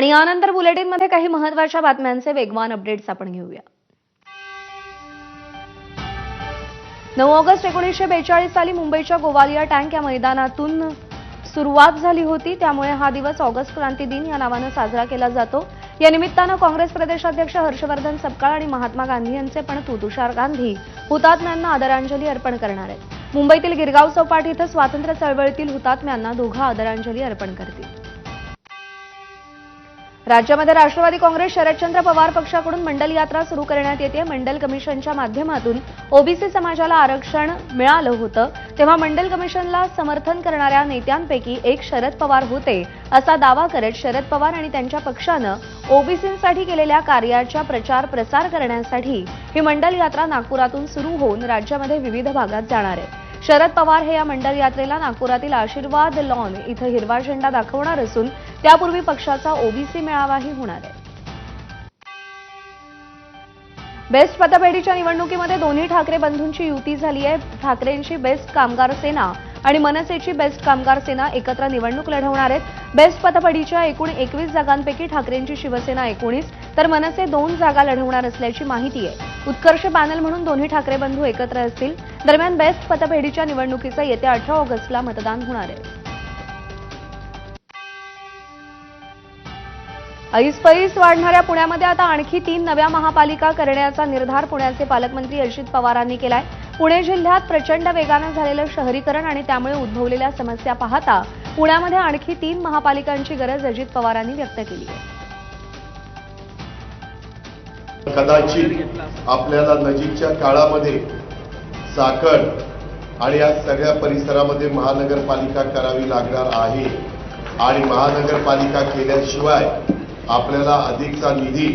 आणि यानंतर बुलेटिनमध्ये काही महत्त्वाच्या बातम्यांचे वेगवान अपडेट्स आपण घेऊया. नऊ ऑगस्ट एकोणीसशे बेचाळीस साली मुंबईच्या गोवालिया टँक या मैदानातून सुरुवात झाली होती. त्यामुळे हा दिवस ऑगस्ट क्रांती दिन या नावानं साजरा केला जातो. या निमित्तानं काँग्रेस प्रदेशाध्यक्ष हर्षवर्धन सपकाळ आणि महात्मा गांधी यांचे पण तुषार गांधी हुतात्म्यांना आदरांजली अर्पण करणार आहेत. मुंबईतील गिरगाव चौपाटी इथं स्वातंत्र्य चळवळीतील हुतात्म्यांना दोघा आदरांजली अर्पण करतील. राज्यामध्ये राष्ट्रवादी काँग्रेस शरदचंद्र पवार पक्षाकडून मंडल यात्रा सुरू करण्यात येते. मंडल कमिशनच्या माध्यमातून ओबीसी समाजाला आरक्षण मिळालं होतं. तेव्हा मंडल कमिशनला समर्थन करणाऱ्या नेत्यांपैकी एक शरद पवार होते असा दावा करत शरद पवार आणि त्यांच्या पक्षानं ओबीसींसाठी केलेल्या कार्याच्या प्रचार प्रसार करण्यासाठी ही मंडल यात्रा नागपुरातून सुरू होऊन राज्यामध्ये विविध भागात जाणार आहे. शरद पवार हे या मंडल यात्रेला नागपुरातील आशीर्वाद लॉन इथं हिरवा झेंडा दाखवणार असून त्यापूर्वी पक्षाचा ओबीसी मेळावाही होणार आहे. बेस्ट पतपेढीच्या निवडणुकीमध्ये दोन्ही ठाकरे बंधूंची युती झाली आहे. ठाकरेंची बेस्ट कामगार सेना आणि मनसेची बेस्ट कामगार सेना एकत्र निवडणूक लढवणार आहेत. बेस्ट पतपेढीच्या एकूण एकवीस जागांपैकी ठाकरेंची शिवसेना एकोणीस तर मनसे दोन जागा लढवणार असल्याची माहिती आहे. उत्कर्ष पॅनल म्हणून दोन्ही ठाकरे बंधू एकत्र असतील. दरम्यान बेस्ट पतपेढीच्या निवडणुकीचं येत्या अठरा ऑगस्टला मतदान होणार आहे. ऐसपैस वाढणाऱ्या पुण्यामध्ये आता आणखी तीन नव्या महापालिका करण्याचा निर्धार पुण्याचे पालकमंत्री अजित पवारांनी केलाय. पुणे जिल्ह्यात प्रचंड वेगानं झालेलं शहरीकरण आणि त्यामुळे उद्भवलेल्या समस्या पाहता पुण्यामध्ये आणखी तीन महापालिकांची गरज अजित पवारांनी व्यक्त केली आहे. कदाचित आपल्याला नजीकच्या काळामध्ये चाकण आणि या सगळ्या परिसरामध्ये महानगरपालिका करावी लागणार आहे आणि महानगरपालिका केल्याशिवाय आपल्याला अधिकचा निधी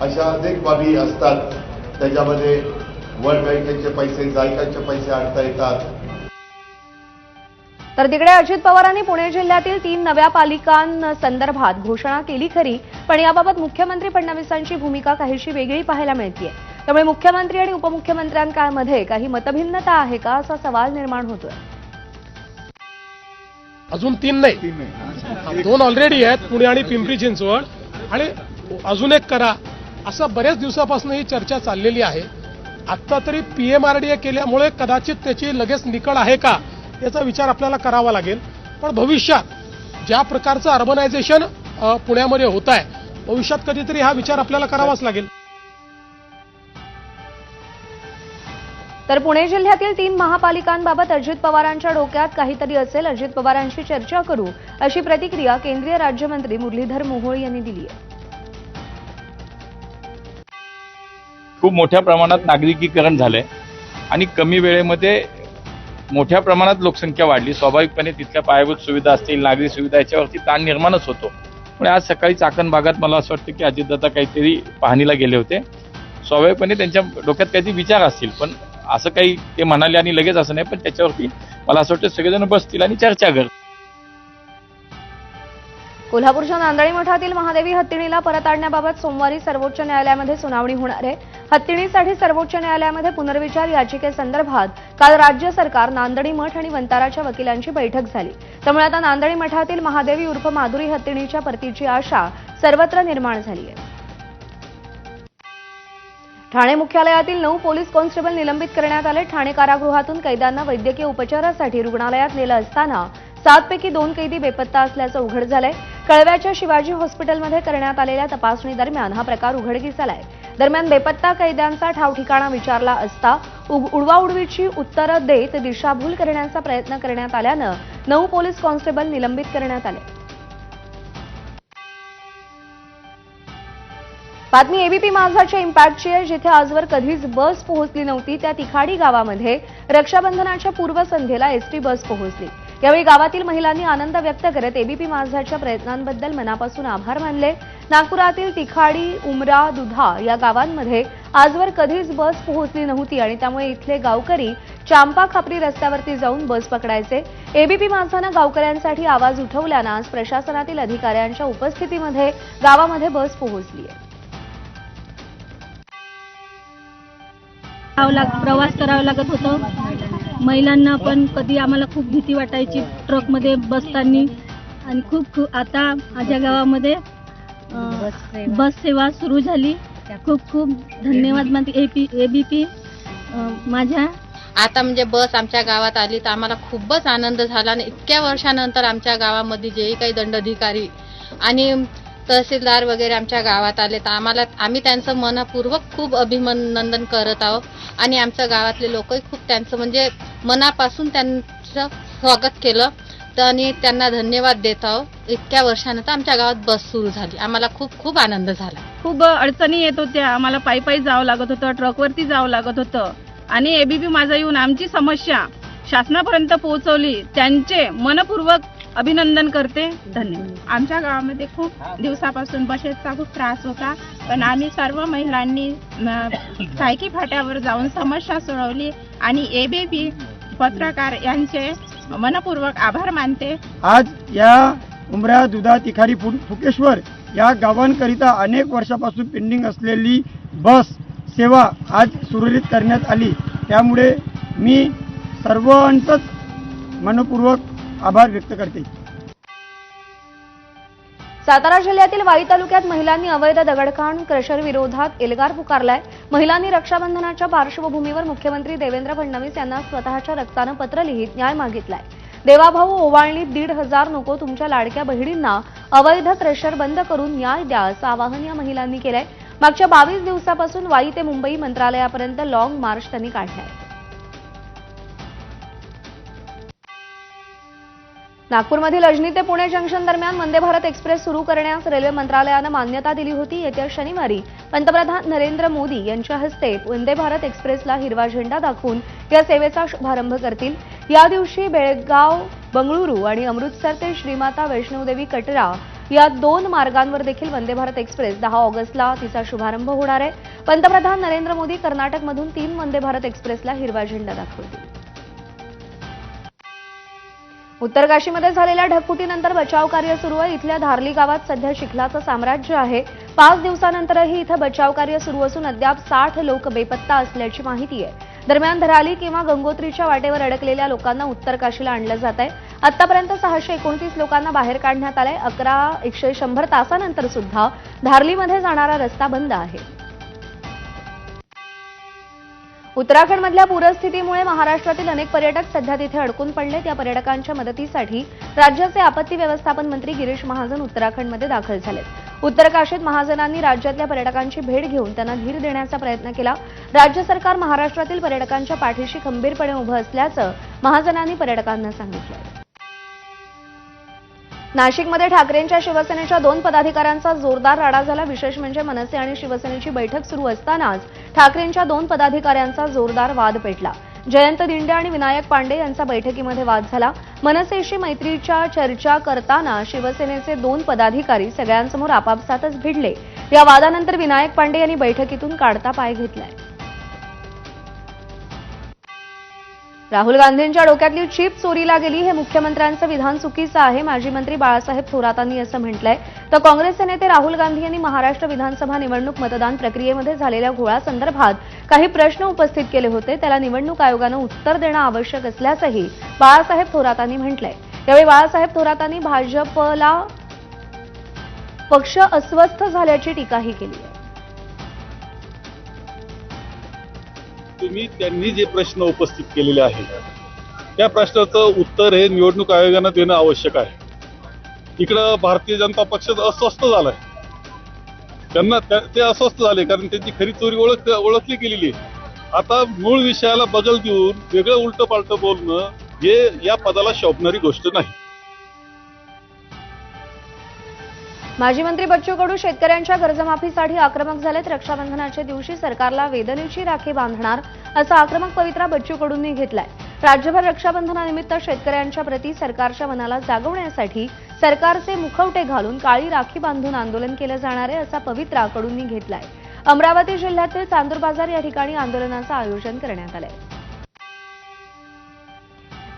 अशा अनेक बाबी असतात त्याच्यामध्ये बँकेचे पैसे जायकाचे पैसे आणता येतात. तर तिकडे अजित पवारांनी पुणे जिल्ह्यातील तीन नव्या पालिकांसंदर्भात घोषणा केली खरी पण याबाबत मुख्यमंत्री फडणवीसांची भूमिका काहीशी वेगळी पाहायला मिळतीये. त्यामुळे मुख्यमंत्री आणि उपमुख्यमंत्र्यांमध्ये काही मतभिन्नता आहे का असा सवाल निर्माण होतोय. अजून तीन नाही. दोन ऑलरेडी आहेत पुणे आणि पिंपरी चिंचवड. आणि अजून एक करा. असं बऱ्याच दिवसापासून ही चर्चा चाललेली आहे. आत्ता तरी पीएमआरडीए केल्यामुळे कदाचित त्याची लगेच निकड आहे का याचा विचार आपल्याला करावा लागेल. पण भविष्यात ज्या प्रकारचं अर्बनायझेशन पुण्यामध्ये होत आहे भविष्यात कधीतरी हा विचार आपल्याला करावाच लागेल. तर पुणे जिल्ह्यातील तीन महापालिकांबाबत अजित पवारांच्या डोक्यात काहीतरी असेल. अजित पवारांशी चर्चा करू अशी प्रतिक्रिया केंद्रीय राज्यमंत्री मुरलीधर मोहोळ यांनी दिली आहे. खूप मोठ्या प्रमाणात नागरिकीकरण झालंय. आणि कमी वेळेमध्ये मोठ्या प्रमाणात लोकसंख्या वाढली. स्वाभाविकपणे तिथल्या पायाभूत सुविधा असतील नागरी सुविधा याच्यावरती ताण निर्माणच होतो. पण आज सकाळी चाकण भागात मला असं वाटतं की अजितदादा काहीतरी पाहणीला गेले होते. स्वाभाविकपणे त्यांच्या डोक्यात काहीतरी विचार असतील. पण असं काही ते म्हणाले आणि लगेच असं नाही पण त्याच्यावरती मला असं वाटतं सगळेजण बसतील आणि चर्चा करतील. कोल्हापूरच्या नांदणी मठातील महादेवी हत्तीणीला परत आणण्याबाबत सोमवारी सर्वोच्च न्यायालयामध्ये सुनावणी होणार आहे. हत्तीणीसाठी सर्वोच्च न्यायालयामध्ये पुनर्विचार याचिकेसंदर्भात काल राज्य सरकार नांदणी मठ आणि वंताराच्या वकिलांची बैठक झाली. त्यामुळे आता नांदणी मठातील महादेवी उर्फ माधुरी हत्तीणीच्या परतीची आशा सर्वत्र निर्माण झाली आहे. ठाणे मुख्यालयातील नऊ पोलीस कॉन्स्टेबल निलंबित करण्यात आले. ठाणे कारागृहातून कैद्यांना वैद्यकीय उपचारासाठी रुग्णालयात नेलं असताना सातपैकी दोन कैदी बेपत्ता असल्याचं उघड झालंय. कळव्याच्या शिवाजी हॉस्पिटलमध्ये करण्यात आलेल्या तपासणी दरम्यान हा प्रकार उघडकीस आलाय. दरम्यान बेपत्ता कैद्यांचा ठावठिकाणा विचारला असता उडवाउडवीची उत्तरं देत दिशाभूल करण्याचा प्रयत्न करण्यात आल्यानं नऊ पोलीस कॉन्स्टेबल निलंबित करण्यात आले. बातमी एबीपी माझाच्या इम्पॅक्टची आहे जिथे आजवर कधीच बस पोहोचली नव्हती त्या तिखाडी गावामध्ये रक्षाबंधनाच्या पूर्वसंध्येला एसटी बस पोहोचली. यावेळी गावातील महिलांनी आनंद व्यक्त करत एबीपी माझाच्या प्रयत्नांबद्दल मनापासून आभार मानले. नागपुरातील तिखाडी उमरा दुधा या गावांमध्ये आजवर कधीच बस पोहोचली नव्हती आणि त्यामुळे इथले गावकरी चांपा खापरी रस्त्यावरती जाऊन बस पकडायचे. एबीपी माझानं गावकऱ्यांसाठी आवाज उठवल्यानं आज प्रशासनातील अधिकाऱ्यांच्या उपस्थितीमध्ये गावामध्ये बस पोहोचली आहे. करावं प्रवास करावा लागत होतं. महिलांना पण कधी आम्हाला खूप भीती वाटायची. ट्रकमध्ये बसताना. आणि खूप खूप आता माझ्या गावामध्ये अं, बस सेवा सुरू झाली. खूप खूप धन्यवाद म्हणते बी एबीपी माझ्या. आता म्हणजे बस आमच्या गावात आली तर आम्हाला खूपच आनंद झाला आणि इतक्या वर्षानंतर आमच्या गावामध्ये जेही काही दंडाधिकारी आणि तहसीलदार वगैरे आमच्या गावात आले तर आम्हाला आम्ही त्यांचं मनपूर्वक खूप अभिनंदन करत आहोत. आणि आमच्या गावातले लोकही खूप त्यांचं म्हणजे मनापासून त्यांचं स्वागत केलं. तर आणि त्यांना धन्यवाद देत आहोत. इतक्या वर्षानंतर आमच्या गावात बस सुरू झाली. आम्हाला खूप खूप आनंद झाला. खूप अडचणी येत होत्या. आम्हाला पायी पायी जावं लागत होतं. ट्रकवरती जावं लागत होतं. आणि एबीपी माझा येऊन आमची समस्या शासनापर्यंत पोहोचवली. त्यांचे मनपूर्वक अभिनंदन करते. धन्यवाद. आमच्या गावामध्ये खूप दिवसापासून बसेसचा खूप त्रास होता. पण आम्ही सर्व महिलांनी सायकी फाट्यावर जाऊन समस्या सोडवली. आणि एबीपी पत्रकार यांचे मनपूर्वक आभार मानते. आज या उमऱ्या दुधा तिखारी फु फुकेश्वर या गावांकरिता अनेक वर्षापासून पेंडिंग असलेली बस सेवा आज सुरळीत करण्यात आली. त्यामुळे मी सर्वांचंच मनपूर्वक आभार व्यक्त करते. सातारा जिल्ह्यातील वाई तालुक्यात महिलांनी अवैध दगडखाण क्रशर विरोधात एल्गार पुकारलाय. महिलांनी रक्षाबंधनाच्या पार्श्वभूमीवर मुख्यमंत्री देवेंद्र फडणवीस यांना स्वतःच्या रक्तानं पत्र लिहित न्याय मागितलाय. देवाभाऊ ओवाळणीत दीड हजार नको तुमच्या लाडक्या बहिणींना अवैध क्रशर बंद करून न्याय द्या असं आवाहन या महिलांनी केलंय. मागच्या बावीस दिवसापासून वाई ते मुंबई मंत्रालयापर्यंत लॉंग मार्च त्यांनी काढलाय. नागपूरमधील अजनी ते पुणे जंक्शन दरम्यान वंदे भारत एक्सप्रेस सुरू करण्यास रेल्वे मंत्रालयानं मान्यता दिली होती. येत्या शनिवारी पंतप्रधान नरेंद्र मोदी यांच्या हस्ते वंदे भारत एक्सप्रेसला हिरवा झेंडा दाखवून या सेवेचा शुभारंभ करतील. या दिवशी बेळगाव बंगळुरू आणि अमृतसर ते श्रीमाता वैष्णवदेवी कटरा या दोन मार्गांवर देखील वंदे भारत एक्सप्रेस दहा ऑगस्टला तिचा शुभारंभ होणार आहे. पंतप्रधान नरेंद्र मोदी कर्नाटकमधून तीन वंदे भारत एक्सप्रेसला हिरवा झेंडा दाखवतील. उत्तरकाशीमध्ये झालेल्या ढगफुटीनंतर बचाव कार्य सुरू आहे. इथल्या धारली गावात सध्या चिखलाचं साम्राज्य आहे. पाच दिवसानंतरही इथं बचाव कार्य सुरू असून अद्याप साठ लोक बेपत्ता असल्याची माहिती आहे. दरम्यान धराली किंवा गंगोत्रीच्या वाटेवर अडकलेल्या लोकांना उत्तरकाशीला आणलं जात आहे. आतापर्यंत सहाशे एकोणतीस लोकांना बाहेर काढण्यात आलंय. अकरा एकशे शंभर तासानंतर सुद्धा धारलीमध्ये जाणारा रस्ता बंद आहे. उत्तराखंडमधल्या पूरस्थितीमुळे महाराष्ट्रातील अनेक पर्यटक सध्या तिथे अडकून पडलेत. या पर्यटकांच्या मदतीसाठी राज्याचे आपत्ती व्यवस्थापन मंत्री गिरीश महाजन उत्तराखंडमध्ये दाखल झालेत. उत्तरकाशीत महाजनांनी राज्यातल्या पर्यटकांची भेट घेऊन त्यांना धीर देण्याचा प्रयत्न केला. राज्य सरकार महाराष्ट्रातील पर्यटकांच्या पाठीशी खंबीरपणे उभं असल्याचं महाजनांनी पर्यटकांना सांगितलं. नाशिकमध्ये ठाकरेंच्या शिवसेनेच्या दोन पदाधिकाऱ्यांचा जोरदार राडा झाला. विशेष म्हणजे मनसे आणि शिवसेनेची बैठक सुरू असतानाच ठाकरेंच्या दोन पदाधिकाऱ्यांचा जोरदार वाद पेटला. जयंत दिंडे आणि विनायक पांडे यांचा बैठकीमध्ये वाद झाला. मनसेशी मैत्रीच्या चर्चा करताना शिवसेनेचे दोन पदाधिकारी सगळ्यांसमोर आपापसातच भिडले. या वादानंतर विनायक पांडे यांनी बैठकीतून काढता पाय घेतलाय. राहुल गांधींच्या डोक्यातली चीप चोरीला गेली हे मुख्यमंत्र्यांचं विधान चुकीचं आहे. माजी मंत्री बाळासाहेब थोरातांनी असं म्हटलंय. तर काँग्रेसचे नेते राहुल गांधी यांनी महाराष्ट्र विधानसभा निवडणूक मतदान प्रक्रियेमध्ये झालेल्या घोळासंदर्भात काही प्रश्न उपस्थित केले होते. त्याला निवडणूक आयोगानं उत्तर देणं आवश्यक असल्याचंही बाळासाहेब थोरातांनी म्हटलंय. यावेळी बाळासाहेब थोरातांनी भाजपला पक्ष अस्वस्थ झाल्याची टीकाही केली तुम्ही त्यांनी जे प्रश्न उपस्थित केलेले आहेत त्या प्रश्नाचं उत्तर हे निवडणूक आयोगानं देणं आवश्यक आहे. इकडं भारतीय जनता पक्ष अस्वस्थ झालाय. त्यांना ते अस्वस्थ झाले कारण त्यांची खरी चोरी ओळख ओळखली गेलेली आहे. आता मूळ विषयाला बगल देऊन वेगळं उलट पालट बोलणं हे या पदाला शोभणारी गोष्ट नाही. माजी मंत्री बच्चू कडू शेतकऱ्यांच्या कर्जमाफीसाठी आक्रमक झालेत. रक्षाबंधनाच्या दिवशी सरकारला वेदनेची राखी बांधणार असा आक्रमक पवित्रा बच्चू कडूंनी घेतलाय. राज्यभर रक्षाबंधनानिमित्त शेतकऱ्यांच्या प्रती सरकारच्या मनाला जागवण्यासाठी सरकारचे मुखवटे घालून काळी राखी बांधून आंदोलन केलं जाणार आहे असा पवित्रा कडूंनी घेतलाय. अमरावती जिल्ह्यातील चांदूर बाजार या ठिकाणी आंदोलनाचं आयोजन करण्यात आलं आहे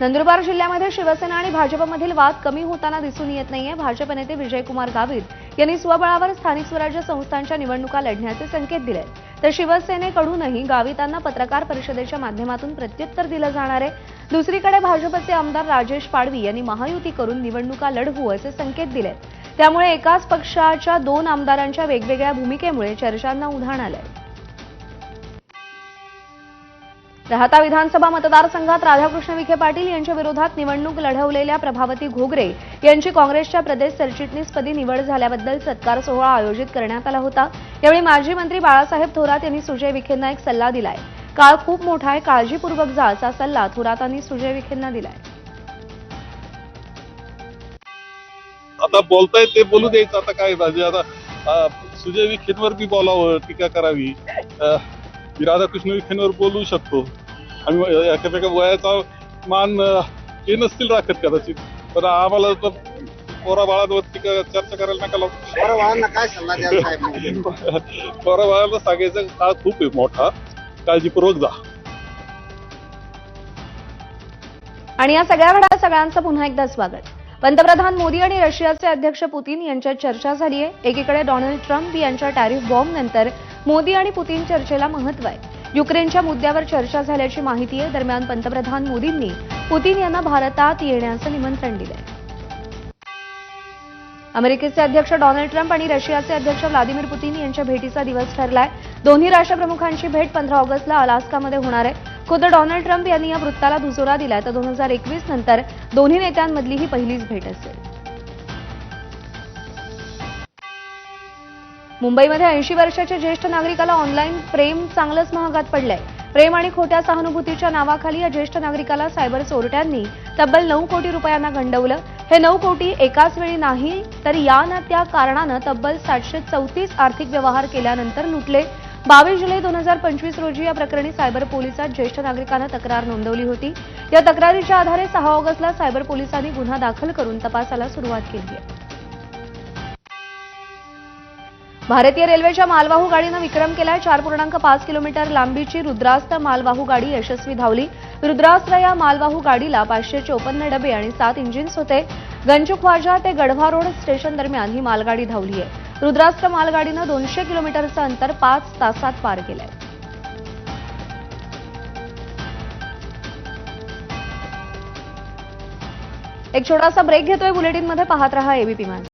नंदुरबार जिल्ह्यामध्ये शिवसेना आणि भाजपमधील वाद कमी होताना दिसून येत नाहीये. भाजप नेते विजयकुमार गावित यांनी स्वबळावर स्थानिक स्वराज्य संस्थांच्या निवडणुका लढण्याचे संकेत दिले. तर शिवसेनेकडूनही गावितांना पत्रकार परिषदेच्या माध्यमातून प्रत्युत्तर दिलं जाणार आहे. दुसरीकडे भाजपचे आमदार राजेश पाडवी यांनी महायुती करून निवडणुका लढवू असे संकेत दिले. त्यामुळे एकाच पक्षाच्या दोन आमदारांच्या वेगवेगळ्या भूमिकेमुळे चर्चांना उधाण आलंय. राहता विधानसभा मतदारसंघात राधाकृष्ण विखे पाटील यांच्या विरोधात निवडणूक लढवलेल्या प्रभावती घोगरे यांची काँग्रेसच्या प्रदेश सरचिटणीसपदी निवड झाल्याबद्दल सत्कार सोहळा आयोजित करण्यात आला होता. यावेळी माजी मंत्री बाळासाहेब थोरात यांनी सुजय विखेंना एक सल्ला दिलाय. काळ खूप मोठा आहे काळजीपूर्वक जा असा सल्ला थोरातांनी सुजय विखेंना दिलाय. आता बोलताय ते बोलू द्यायचं. आता काय आता सुजय विखेंवर बी बोलावं टीका करावी. मी राधाकृष्ण विखेंवर बोलू शकतो. आम्ही एकापेक्षा वयाचा मान ते नसतील राखत कदाचित. पण आम्हाला तर पोरा बाळांवर टीका चर्चा करायला नका साहेब पोरा बाळांना सांगायचं काळ खूप आहे मोठा. काळजीपूर्वक जा. आणि या सगळ्या घड्या सगळ्यांचं पुन्हा एकदा स्वागत. पंतप्रधान मोदी आणि रशियाचे अध्यक्ष पुतीन यांच्यात चर्चा झाली आहे. एकीकडे डोनाल्ड ट्रम्प यांच्या टॅरिफ बॉम्ब नंतर मोदी आणि पुतीन चर्चेला महत्त्व आहे. युक्रेनच्या मुद्द्यावर चर्चा झाल्याची माहिती आहे. दरम्यान पंतप्रधान मोदींनी पुतीन यांना भारतात येण्याचं निमंत्रण दिलंय. अमेरिकेचे अध्यक्ष डोनाल्ड ट्रम्प आणि रशियाचे अध्यक्ष व्लादिमीर पुतीन यांच्या भेटीचा दिवस ठरलाय. दोन्ही राष्ट्रप्रमुखांची भेट पंधरा ऑगस्टला अलास्कामध्ये होणार आहे. खुद्द डोनाल्ड ट्रम्प यांनी या वृत्ताला दुजोरा दिलाय तर दोन हजार एकवीस नंतर दोन्ही नेत्यांमधली ही पहिलीच भेट असेल. मुंबईमध्ये ऐंशी वर्षाच्या ज्येष्ठ नागरिकाला ऑनलाईन प्रेम चांगलंच महागात पडलंय. प्रेम आणि खोट्या सहानुभूतीच्या नावाखाली या ज्येष्ठ नागरिकाला सायबर चोरट्यांनी तब्बल नऊ कोटी रुपयांना गंडवलं. हे नऊ कोटी एकाच वेळी नाही तर या ना त्या कारणानं तब्बल सातशे चौतीस आर्थिक व्यवहार केल्यानंतर लुटले. बावीस जुलै दोन हजार पंचवीस रोजी या प्रकरणी सायबर पोलिसात ज्येष्ठ नागरिकानं तक्रार नोंदवली होती. या तक्रारीच्या आधारे सहा ऑगस्टला सायबर पोलिसांनी गुन्हा दाखल करून तपासाला सुरुवात केली आहे. भारतीय रेल्वेच्या मालवाहू गाडीनं विक्रम केला चार पूर्णांक पाच किलोमीटर लांबीची रुद्रास्त्र मालवाहू गाडी यशस्वी धावली. रुद्रास्त्र या मालवाहू गाडीला पाचशे चोपन्न डबे आणि सात इंजिन्स होते. गंजुख्वाजा ते गढवा रोड स्टेशन दरम्यान ही मालगाडी धावली आहे रुद्रास्त्र मालगाडीनं दोनशे किलोमीटरचं अंतर पाच तासात पार केलंय. एक छोटासा ब्रेक घेतोय. बुलेटिनमध्ये पाहत रहा एबीपी माझा